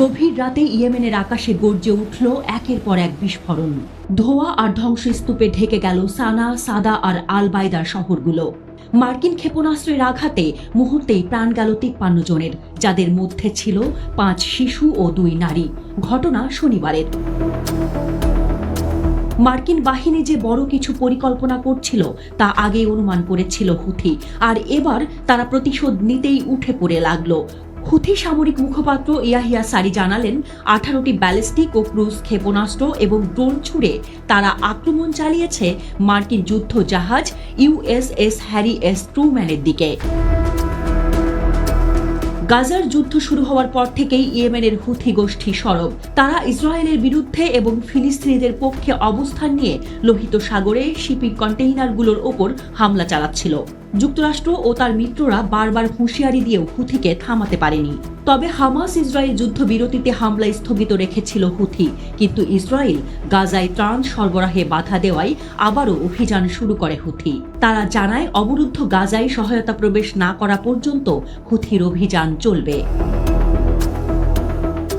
গভীর রাতে ইয়েমেনের আকাশে গর্জে উঠল একের পর এক বিস্ফোরণ। ধোয়া আর ধ্বংসস্তূপে ঢেকে গেল সানা, সাদা আর আলবায়দার শহরগুলো। মার্কিন ক্ষেপণাস্ত্রের আঘাতে মুহূর্তেই প্রাণ গেল তিপ্পান্ন জনের, যাদের মধ্যে ছিল পাঁচ শিশু ও দুই নারী। ঘটনা শনিবারের। মার্কিন বাহিনী যে বড় কিছু পরিকল্পনা করছিল, তা আগেই অনুমান করেছিল হুথি, আর এবার তারা প্রতিশোধ নিতেই উঠে পড়ে লাগল। হুথি সামরিক মুখপাত্র ইয়াহিয়া সারি জানালেন, আঠারোটি ব্যালিস্টিক ও ক্রুজ ক্ষেপণাস্ত্র এবং ড্রোন ছুড়ে তারা আক্রমণ চালিয়েছে মার্কিন যুদ্ধ জাহাজ ইউএসএস হ্যারি এস ট্রুম্যানের দিকে। গাজার যুদ্ধ শুরু হওয়ার পর থেকেই ইয়েমেনের হুথি গোষ্ঠী সরব। তারা ইসরায়েলের বিরুদ্ধে এবং ফিলিস্তিনিদের পক্ষে অবস্থান নিয়ে লোহিত সাগরে, শিপিং কন্টেইনারগুলোর ওপর হামলা চালাচ্ছিল। যুক্তরাষ্ট্র ও তার মিত্ররা বারবার হুঁশিয়ারি দিয়েও হুথিকে থামাতে পারেনি। তবে হামাস ইসরায়েল যুদ্ধবিরতিতে হামলা স্থগিত রেখেছিল হুথি। কিন্তু ইসরায়েল গাজায় ত্রাণ সরবরাহে বাধা দেওয়ায় আবারও অভিযান শুরু করে হুথি। তারা জানায়, অবরুদ্ধ গাজায় সহায়তা প্রবেশ না করা পর্যন্ত হুথির অভিযান চলবে।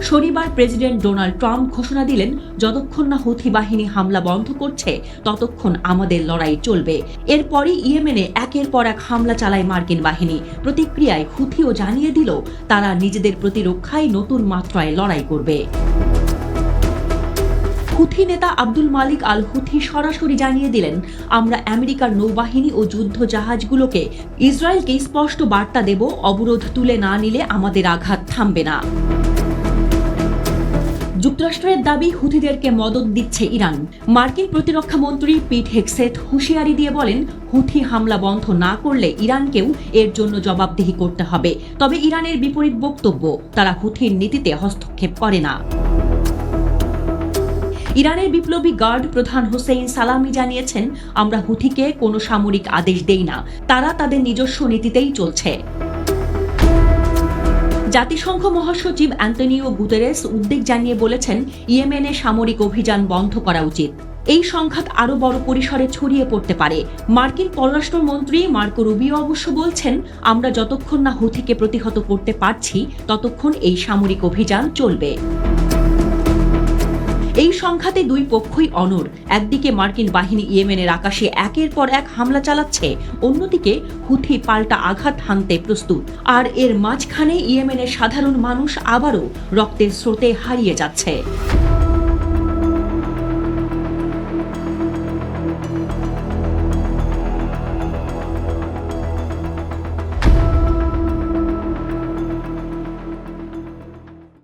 শনিবার প্রেসিডেন্ট ডোনাল্ড ট্রাম্প ঘোষণা দিলেন, যতক্ষণ না হুথি বাহিনী হামলা বন্ধ করছে, ততক্ষণ আমাদের লড়াই চলবে। এরপরই ইয়েমেনে একের পর এক হামলা চালায় মার্কিন বাহিনী। প্রতিক্রিয়ায় হুথিও জানিয়ে দিল, তারা নিজেদের প্রতিরক্ষায় নতুন মাত্রায় লড়াই করবে। হুথি নেতা আব্দুল মালিক আল হুথি সরাসরি জানিয়ে দিলেন, আমরা আমেরিকার নৌবাহিনী ও যুদ্ধ জাহাজগুলোকে ইসরায়েলকে স্পষ্ট বার্তা দেব, অবরোধ তুলে না নিলে আমাদের আঘাত থামবে না। যুক্তরাষ্ট্রের দাবি, হুথিদেরকে মদত দিচ্ছে ইরান। মার্কিন প্রতিরক্ষা মন্ত্রী পিট হেক্সেথ হুঁশিয়ারি দিয়ে বলেন, হুথি হামলা বন্ধ না করলে ইরানকেও এর জন্য জবাবদিহি করতে হবে। তবে ইরানের বিপরীত বক্তব্য, তারা হুথির নীতিতে হস্তক্ষেপ করে না। ইরানের বিপ্লবী গার্ড প্রধান হোসেইন সালামি জানিয়েছেন, আমরা হুথিকে কোনো সামরিক আদেশ দেই না। তারা তাদের নিজস্ব নীতিতেই চলছে। জাতিসংঘ মহাসচিব অ্যান্টনিও গুতেরেস উদ্বেগ জানিয়ে বলেছেন, ইয়েমেনে সামরিক অভিযান বন্ধ করা উচিত। এই সংঘাত আরও বড় পরিসরে ছড়িয়ে পড়তে পারে। মার্কিন পররাষ্ট্রমন্ত্রী মার্কো রুবিও অবশ্য বলছেন, আমরা যতক্ষণ না হুথিকে প্রতিহত করতে পারছি, ততক্ষণ এই সামরিক অভিযান চলবে। এই সংঘাতে দুই পক্ষই অনর একদিকে মার্কিন বাহিনী ইয়েমেনের আকাশে একের পর এক হামলা চালাচ্ছে, অন্যদিকে হুথি পাল্টা আঘাত হানতে প্রস্তুত। আর এর মাঝখানে ইয়েমেনের সাধারণ মানুষ আবারও রক্তের স্রোতে হারিয়ে যাচ্ছে।